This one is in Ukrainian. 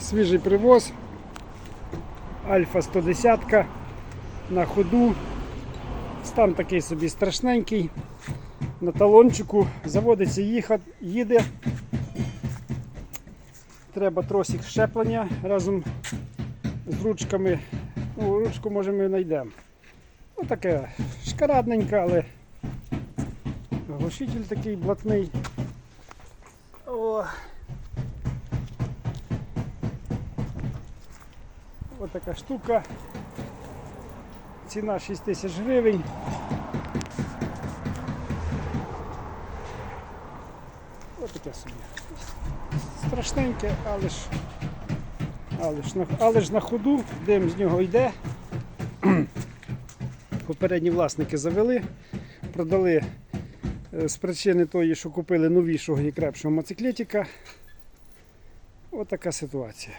свіжий привоз. Альфа 110 на ходу. Стан такий собі страшненький. На талончику заводиться їхати, їде. Треба тросик щеплення разом з ручками. Ну, ручку може ми знайдемо. Ну таке шкарадненьке, але глушитель такий блатний. О. Ось така штука. Ціна 6 тисяч гривень. Ось таке собі. Страшненьке, але ж, але ж, але ж на ходу, дим з нього йде. Попередні власники завели, продали е, з причини тої, що купили новішого і крепшого моциклетика. Ось така ситуація.